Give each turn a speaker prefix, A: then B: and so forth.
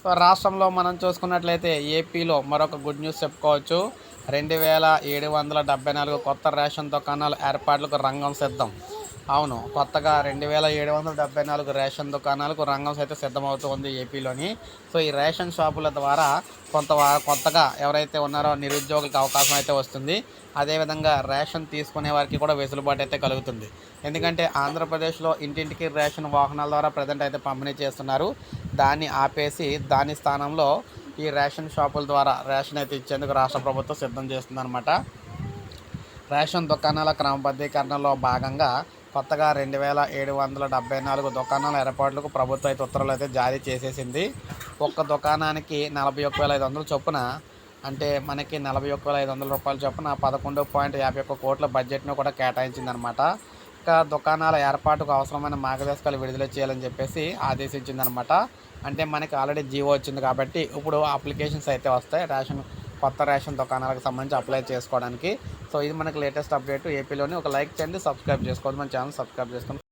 A: So రాష్ట్రంలో మనం చూసుకున్నట్లయితే ఏపీలో మరొక గుడ్ న్యూస్ చెప్పుకోవచ్చు. రెండు వేల ఏడు వందల డెబ్బై నాలుగు కొత్త రేషన్ దుకాణాలు ఏర్పాట్లకు రంగం సిద్ధం. అవును కొత్తగా రెండు వేల ఏడు వందల డెబ్బై నాలుగు రేషన్ దుకాణాలకు రంగం సైతం సిద్ధమవుతోంది ఏపీలోని. సో ఈ రేషన్ షాపుల ద్వారా కొంత కొత్తగా ఎవరైతే ఉన్నారో నిరుద్యోగులకు అవకాశం అయితే వస్తుంది. అదేవిధంగా రేషన్ తీసుకునే వారికి కూడా వెసులుబాటు అయితే కలుగుతుంది. ఎందుకంటే ఆంధ్రప్రదేశ్లో ఇంటింటికి రేషన్ వాహనాల ద్వారా ప్రజెంట్ అయితే పంపిణీ చేస్తున్నారు. దాన్ని ఆపేసి దాని స్థానంలో ఈ రేషన్ షాపుల ద్వారా రేషన్ అయితే ఇచ్చేందుకు రాష్ట్ర ప్రభుత్వం సిద్ధం చేస్తుందన్నమాట. రేషన్ దుకాణాల క్రమబద్ధీకరణలో భాగంగా కొత్తగా రెండు వేల ఏడు వందల డెబ్బై నాలుగు దుకాణాల ఏర్పాట్లకు ప్రభుత్వ అయితే ఉత్తర్వులు అయితే జారీ చేసేసింది. ఒక్క దుకాణానికి నలభై ఒక్క వేల ఐదు వందల చొప్పున అంటే మనకి నలభై ఒక్క వేల ఐదు వందల రూపాయల చొప్పున పదకొండు పాయింట్ యాభై ఒక్క కోట్ల బడ్జెట్ను కూడా కేటాయించిందనమాట ఇంకా దుకాణాల ఏర్పాటుకు అవసరమైన మార్గదర్శకాలు విడుదల చేయాలని చెప్పేసి ఆదేశించిందనమాట అంటే మనకి ఆల్రెడీ జీవో వచ్చింది కాబట్టి ఇప్పుడు అప్లికేషన్స్ అయితే వస్తాయి. రేషన్ కొత్త రేషన్ దుకాణాలకు సంబంధించి అప్లై చేసుకోవడానికి. సో ఇది మనకి లేటెస్ట్ అప్డేట్ ఏపీలోని ఒక లైక్ చేయండి సబ్స్క్రైబ్ చేసుకోండి మన ఛానల్ సబ్స్క్రైబ్ చేసుకోండి.